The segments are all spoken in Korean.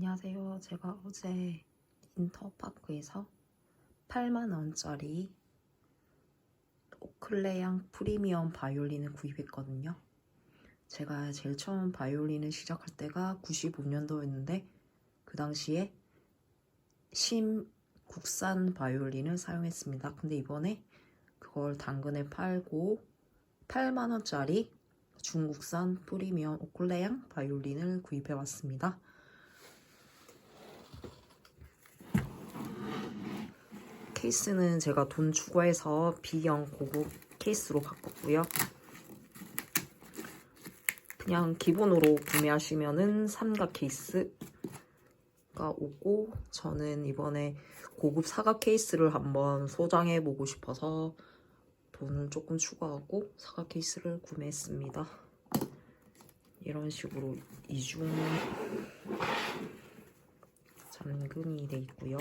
안녕하세요. 제가 어제 인터파크에서 8만원짜리 오클레양 프리미엄 바이올린을 구입했거든요. 제가 제일 처음 바이올린을 시작할 때가 95년도였는데 그 당시에 심 국산 바이올린을 사용했습니다. 근데 이번에 그걸 당근에 팔고 8만원짜리 중국산 프리미엄 오클레양 바이올린을 구입해 왔습니다. 케이스는 제가 돈 추가해서 B형 고급 케이스로 바꿨고요. 그냥 기본으로 구매하시면은 삼각 케이스가 오고 저는 이번에 고급 사각 케이스를 한번 소장해 보고 싶어서 돈을 조금 추가하고 사각 케이스를 구매했습니다. 이런 식으로 이중 잠금이 돼 있고요.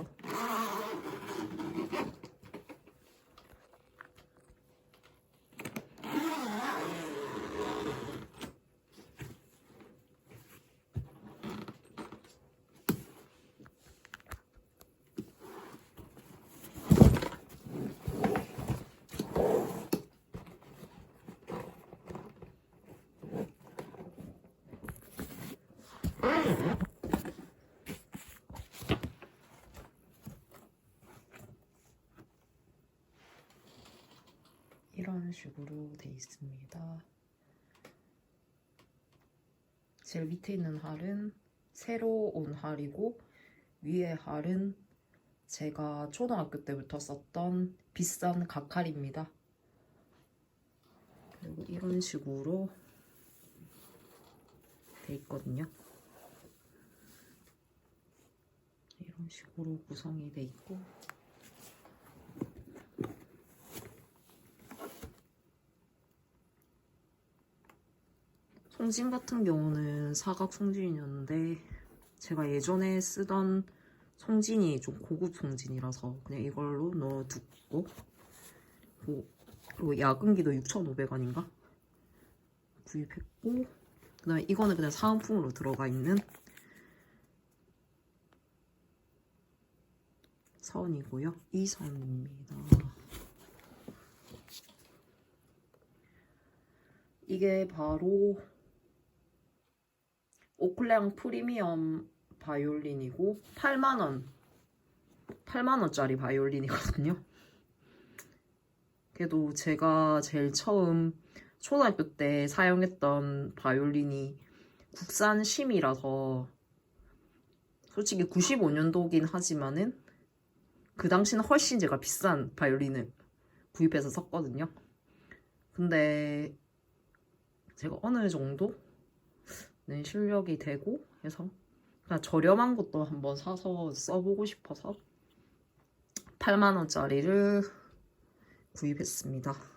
Mm-hmm. 이런 식으로 돼 있습니다. 제일 밑에 있는 할은 새로 온 할이고 위에 할은 제가 초등학교 때부터 썼던 비싼 각할입니다. 그리고 이런 식으로 돼 있거든요. 이런 식으로 구성이 돼 있고 송진 같은 경우는 사각 송진이었는데 제가 예전에 쓰던 송진이 좀 고급 송진이라서 그냥 이걸로 넣어두고 뭐, 그리고 야근기도 6,500원인가 구입했고 그 다음에 이거는 그냥 사은품으로 들어가 있는 선이고요. 이 선입니다. 이게 바로 오클레앙 프리미엄 바이올린이고 8만원. 8만원짜리 바이올린이거든요. 그래도 제가 제일 처음 초등학교 때 사용했던 바이올린이 국산 심이라서 솔직히 95년도긴 하지만은 그 당시는 훨씬 제가 비싼 바이올린을 구입해서 썼거든요. 근데 제가 어느 정도 는 실력이 되고 해서 그냥 저렴한 것도 한번 사서 써보고 싶어서 8만원짜리를 구입했습니다.